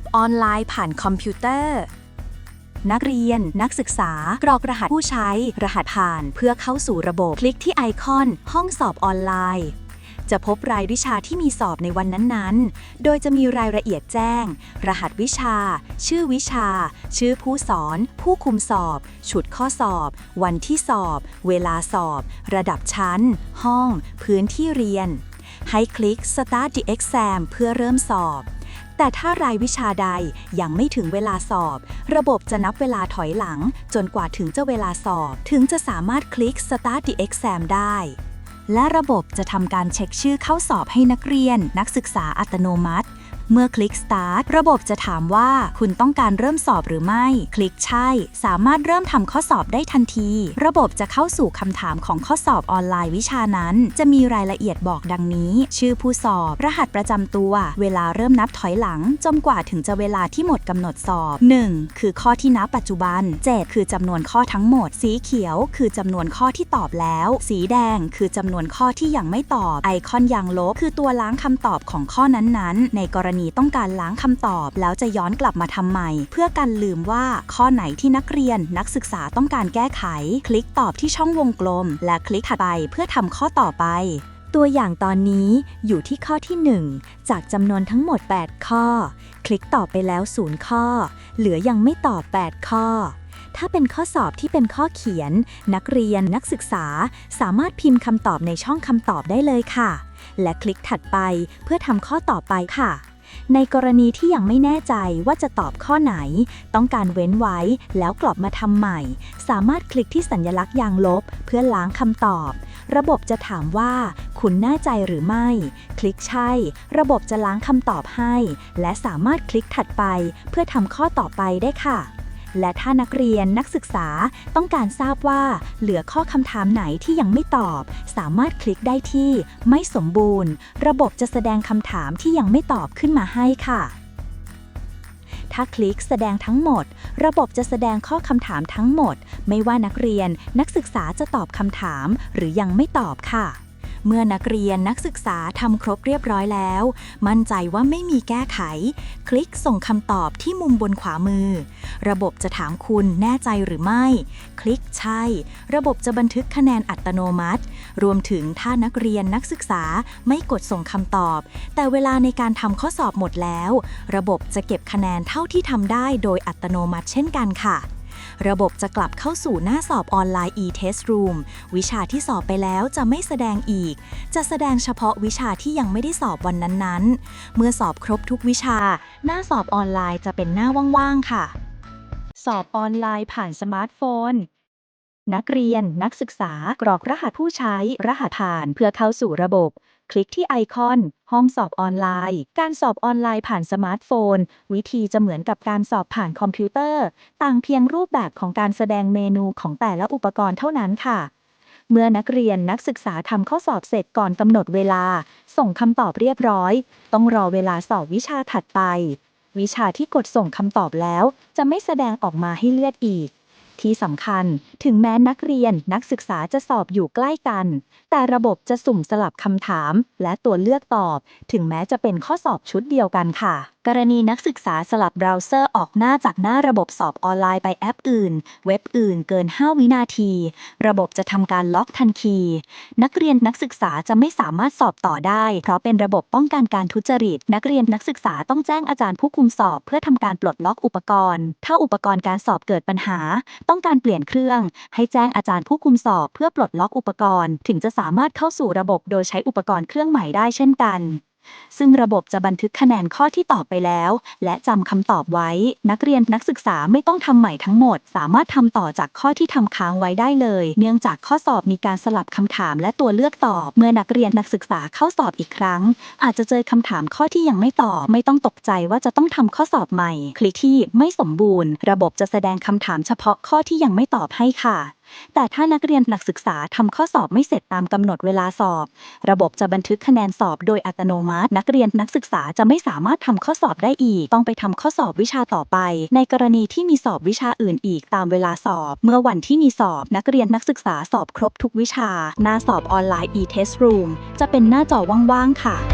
อบออนไลน์ผ่านคอมพิวเตอร์ นักเรียน นักศึกษา กรอกรหัสผู้ใช้ รหัสผ่าน เพื่อเข้าสู่ระบบ คลิกที่ไอคอน ห้องสอบออนไลน์ จะพบรายวิชาที่มีสอบในวันนั้นๆ โดยจะมีรายละเอียดแจ้ง รหัสวิชา ชื่อวิชา ชื่อผู้สอน ผู้คุมสอบ ชุดข้อสอบ วันที่สอบ เวลาสอบ ระดับชั้น ห้อง พื้นที่เรียน ให้คลิก Start the exam เพื่อเริ่มสอบ แต่ถ้ารายวิชาใดยังไม่ถึงเวลาสอบ ระบบจะนับเวลาถอยหลัง จนกว่าถึงจะเวลาสอบ ถึงจะสามารถคลิก Start the exam ได้ และระบบจะทำการเช็คชื่อเข้าสอบให้นักเรียน นักศึกษาอัตโนมัติ เมื่อคลิก Start ระบบจะถามว่าคุณต้องการเริ่มสอบหรือไม่ คลิกใช่ สามารถเริ่มทำข้อสอบได้ทันที ระบบจะเข้าสู่คำถามของข้อสอบออนไลน์วิชานั้น จะมีรายละเอียดบอกดังนี้ ชื่อผู้สอบ รหัสประจำตัว เวลาเริ่มนับถอยหลัง จนกว่าถึงจะเวลาที่หมดกำหนดสอบ 1. คือข้อที่นับปัจจุบัน 7 คือจำนวนข้อทั้งหมด สีเขียว คือจำนวนข้อที่ตอบแล้ว สีแดง คือจำนวนข้อที่ยังไม่ตอบ ไอคอนยางลบ คือตัวล้างคำตอบของข้อนั้นๆ ในกรณีต้องการล้างคำตอบ แล้วจะย้อนกลับมาทำใหม่ เพื่อกันลืมว่าข้อไหนที่นักเรียนนักศึกษาต้องการแก้ไข คลิกตอบที่ช่องวงกลม และคลิกถัดไปเพื่อทำข้อต่อไปตัวอย่างตอนนี้อยู่ที่ข้อที่ 1 จากจำนวนทั้งหมด 8 ข้อ คลิกตอบไปแล้ว 0 ข้อ เหลือยังไม่ตอบ 8 ข้อ ถ้าเป็นข้อสอบที่เป็นข้อเขียน นักเรียนนักศึกษาสามารถพิมพ์คำตอบในช่องคำตอบได้เลยค่ะ และคลิกถัดไปเพื่อทำข้อต่อไปค่ะ ในกรณีที่ยังไม่แน่ใจว่าจะตอบข้อไหน ต้องการเว้นไว้แล้วกลับมาทำใหม่ สามารถคลิกที่สัญลักษณ์ยางลบ เพื่อล้างคำตอบ ระบบจะถามว่า คุณแน่ใจหรือไม่ คลิกใช่ ระบบจะล้างคำตอบให้ และสามารถคลิกถัดไป เพื่อทำข้อต่อไปได้ค่ะ และถ้านักเรียนนักศึกษาต้องการทราบว่า เหลือข้อคำถามไหนที่ยังไม่ตอบ สามารถคลิกได้ที่ไม่สมบูรณ์ ระบบจะแสดงคำถามที่ยังไม่ตอบขึ้นมาให้ค่ะ ถ้าคลิกแสดงทั้งหมด ระบบจะแสดงข้อคำถามทั้งหมด ไม่ว่านักเรียนนักศึกษาจะตอบคำถามหรือยังไม่ตอบค่ะ เมื่อนักเรียนนักศึกษาทำครบเรียบร้อยแล้ว มั่นใจว่าไม่มีแก้ไข คลิกส่งคำตอบที่มุมบนขวามือ ระบบจะถามคุณแน่ใจหรือไม่ คลิกใช่ ระบบจะบันทึกคะแนนอัตโนมัติ รวมถึงถ้านักเรียนนักศึกษาไม่กดส่งคำตอบ แต่เวลาในการทำข้อสอบหมดแล้ว ระบบจะเก็บคะแนนเท่าที่ทำได้โดยอัตโนมัติเช่นกันค่ะ ระบบจะกลับเข้าสู่หน้าสอบออนไลน์ e-test room วิชาที่สอบไปแล้วจะไม่แสดงอีก จะแสดงเฉพาะวิชาที่ยังไม่ได้สอบวันนั้นๆ เมื่อสอบครบทุกวิชา หน้าสอบออนไลน์จะเป็นหน้าว่างๆค่ะ สอบออนไลน์ผ่านสมาร์ทโฟน นักเรียน นักศึกษากรอกรหัสผู้ใช้ รหัสผ่านเพื่อเข้าสู่ระบบ คลิกที่ไอคอน ห้องสอบออนไลน์ การสอบออนไลน์ผ่านสมาร์ทโฟน วิธีจะเหมือนกับการสอบผ่านคอมพิวเตอร์ ต่างเพียงรูปแบบของการแสดงเมนูของแต่ละอุปกรณ์เท่านั้นค่ะ เมื่อนักเรียนนักศึกษาทำข้อสอบเสร็จก่อนกำหนดเวลา ส่งคำตอบเรียบร้อย ต้องรอเวลาสอบวิชาถัดไป วิชาที่กดส่งคำตอบแล้ว จะไม่แสดงออกมาให้เลือดอีก ที่สำคัญ ถึงแม้นักเรียนนักศึกษาจะสอบอยู่ใกล้กัน แต่ระบบจะสุ่มสลับคำถาม และตัวเลือกตอบ ถึงแม้จะเป็นข้อสอบชุดเดียวกันค่ะ กรณีนักศึกษาสลับเบราว์เซอร์ออกหน้าจากหน้าระบบสอบออนไลน์ไปแอปอื่น เว็บอื่นเกิน 5 วินาที ระบบจะทำการล็อกทันที นักเรียนนักศึกษาจะไม่สามารถสอบต่อได้ เพราะเป็นระบบป้องกันการทุจริต นักเรียนนักศึกษาต้องแจ้งอาจารย์ผู้คุมสอบ เพื่อทำการปลดล็อกอุปกรณ์ ถ้าอุปกรณ์การสอบเกิดปัญหาต้องการเปลี่ยนเครื่อง ให้แจ้งอาจารย์ผู้คุมสอบเพื่อปลดล็อกอุปกรณ์ ถึงจะสามารถเข้าสู่ระบบโดยใช้อุปกรณ์เครื่องใหม่ได้เช่นกัน ซึ่งระบบจะบันทึกคะแนนข้อที่ตอบไปแล้ว และจำคำตอบไว้ นักเรียนนักศึกษาไม่ต้องทำใหม่ทั้งหมด สามารถทำต่อจากข้อที่ทำค้างไว้ได้เลย เนื่องจากข้อสอบมีการสลับคำถามและตัวเลือกตอบ เมื่อนักเรียนนักศึกษาเข้าสอบอีกครั้ง อาจจะเจอคำถามข้อที่ยังไม่ตอบ ไม่ต้องตกใจว่าจะต้องทำข้อสอบใหม่ คลิกที่ไม่สมบูรณ์ ระบบจะแสดงคำถามเฉพาะข้อที่ยังไม่ตอบให้ค่ะ แต่ถ้านักเรียนนักศึกษาทำข้อสอบไม่เสร็จตามกำหนดเวลาสอบ ระบบจะบันทึกคะแนนสอบโดยอัตโนมัติ นักเรียนนักศึกษาจะไม่สามารถทำข้อสอบได้อีก ต้องไปทำข้อสอบวิชาต่อไป ในกรณีที่มีสอบวิชาอื่นอีกตามเวลาสอบ เมื่อวันที่มีสอบนักเรียนนักศึกษาสอบครบทุกวิชา หน้าสอบออนไลน์ e-test room จะเป็นหน้าจอว่างๆค่ะ